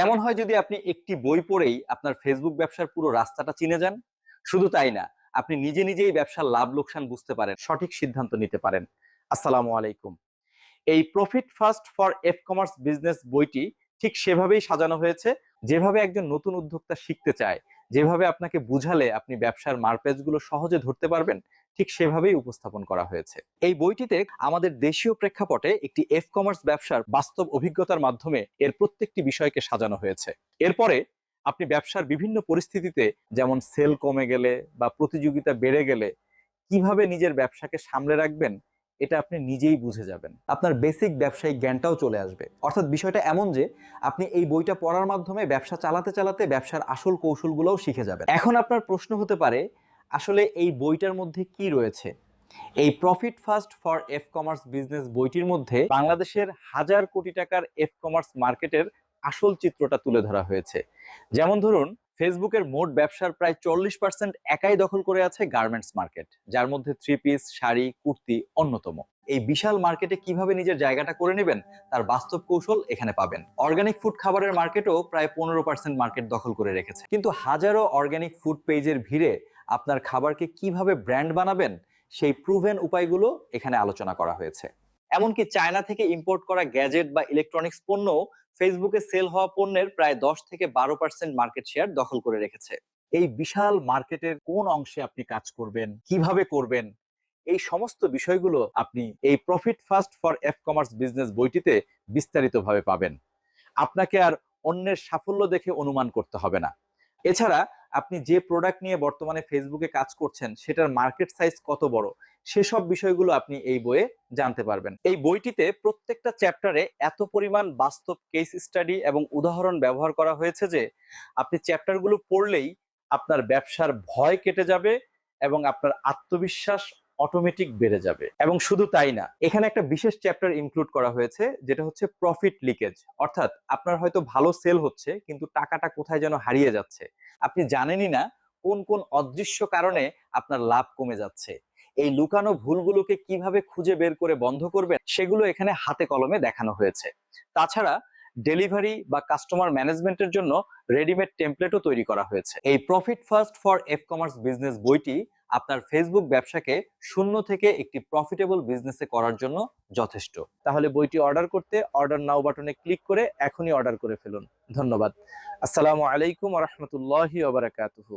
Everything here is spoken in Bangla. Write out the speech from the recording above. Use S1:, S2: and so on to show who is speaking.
S1: কেমন হয় যদি আপনি একটি বই পড়েই আপনার ফেসবুক ব্যবসার পুরো রাস্তাটা চিনে যান? শুধু তাই না, আপনি নিজে নিজেই ব্যবসার লাভ লোকসান বুঝতে পারেন, সঠিক সিদ্ধান্ত নিতে পারেন। আসসালামু আলাইকুম। এই profit first for F commerce business বইটি ঠিক সেভাবেই সাজানো হয়েছে, যেভাবে একজন নতুন উদ্যোক্তা শিখতে চায় যেভাবে আপনাকে বুঝালে আপনি ব্যবসার মারপেজগুলো সহজে ধরতে পারবেন, ঠিক সেভাবেই উপস্থাপন করা হয়েছে। এই বইটিতে আমাদের দেশীয় প্রেক্ষাপটে একটি এফ কমার্স ব্যবসার বাস্তব অভিজ্ঞতার মাধ্যমে এর প্রত্যেকটি বিষয়কে সাজানো হয়েছে। এরপরে আপনি ব্যবসার বিভিন্ন পরিস্থিতিতে, যেমন সেল কমে গেলে বা প্রতিযোগিতা বেড়ে গেলে, কীভাবে নিজের ব্যবসাকে সামলে রাখবেন এটা আপনি নিজেই বুঝে যাবেন। আপনার বেসিক ব্যবসায়িক জ্ঞানটাও চলে আসবে। অর্থাৎ বিষয়টা এমন যে, আপনি এই বইটা পড়ার মাধ্যমে ব্যবসা চালাতে চালাতে ব্যবসার আসল কৌশলগুলোও শিখে যাবেন। এখন আপনার প্রশ্ন হতে পারে, আসলে এই বইটার মধ্যে কি রয়েছে? এই profit first for F commerce business বইটির মধ্যে বাংলাদেশের হাজার কোটি টাকার এফ কমার্স মার্কেটের আসল চিত্রটা তুলে ধরা হয়েছে। যেমন ধরুন ফেসবুকের মোট ব্যবসার প্রায় চল্লিশ পার্সেন্ট একাই দখল করে আছে গার্মেন্টস মার্কেট যার মধ্যে থ্রি পিস শাড়ি, কুর্তি অন্যতম। এই বিশাল মার্কেটে কীভাবে নিজের জায়গাটা করে নেবেন, তার বাস্তব কৌশল এখানে পাবেন। অর্গানিক ফুড খাবারের মার্কেটও প্রায় পনেরো পার্সেন্ট মার্কেট দখল করে রেখেছে। কিন্তু হাজারো অর্গানিক ফুড পেজের ভিড়ে আপনার খাবারকে কীভাবে ব্র্যান্ড বানাবেন, সেই প্রুভেন উপায়গুলো এখানে আলোচনা করা হয়েছে। এমনকি চায়না থেকে ইম্পোর্ট করা গ্যাজেট বা ইলেকট্রনিক্স পণ্য ফেসবুকে সেল হওয়া পণ্যের প্রায় দশ থেকে বারো পার্সেন্ট মার্কেট শেয়ার দখল করে রেখেছে। এই বিশাল মার্কেটের কোন অংশে আপনি কাজ করবেন, কীভাবে করবেন, এই সমস্ত বিষয়গুলো আপনি এই profit first for F commerce business বইটিতে বিস্তারিতভাবে পাবেন। আপনাকে আর অন্যের সাফল্য দেখে অনুমান করতে হবে না। এছাড়া আপনি যে প্রোডাক্ট নিয়ে বর্তমানে ফেসবুকে কাজ করছেন, সেটার মার্কেট সাইজ কত বড়? সেসব বিষয়গুলো আপনি এই বইয়ে জানতে পারবেন। এই বইটিতে প্রত্যেকটা চ্যাপ্টারে এত পরিমাণ বাস্তব কেস স্টাডি এবং উদাহরণ ব্যবহার করা হয়েছে যে, আপনি চ্যাপ্টারগুলো পড়লেই আপনার ব্যবসার ভয় কেটে যাবে এবং আপনার আত্মবিশ্বাস অটোমেটিক বেড়ে যাবে। এবং শুধু তাই না, এখানে একটা বিশেষ চ্যাপ্টার ইনক্লুড করা হয়েছে, যেটা হচ্ছে প্রফিট লিকেজ অর্থাৎ আপনার হয়তো ভালো সেল হচ্ছে, কিন্তু টাকাটা কোথায় যেন হারিয়ে যাচ্ছে। আপনি জানেনই না কোন কোন অদৃশ্য কারণে আপনার লাভ কমে যাচ্ছে। এই লুকানো ভুলগুলোকে কীভাবে খুঁজে বের করে বন্ধ করবে সেগুলো এখানে হাতে কলমে দেখানো হয়েছে। তাছাড়া ডেলিভারি বা কাস্টমার ম্যানেজমেন্টের জন্য রেডিমেড টেমপ্লেটও তৈরি করা হয়েছে। এই profit first for F commerce business বইটি আপনার ফেসবুক ব্যবসাকে শূন্য থেকে একটি প্রফিটেবল বিজনেসে করার জন্য যথেষ্ট। তাহলে বইটি অর্ডার করতে অর্ডার নাও বাটনে ক্লিক করে এখনই অর্ডার করে ফেলুন। ধন্যবাদ। আসসালামু আলাইকুম রহমতুল্লাহি ওবরাকাতুহু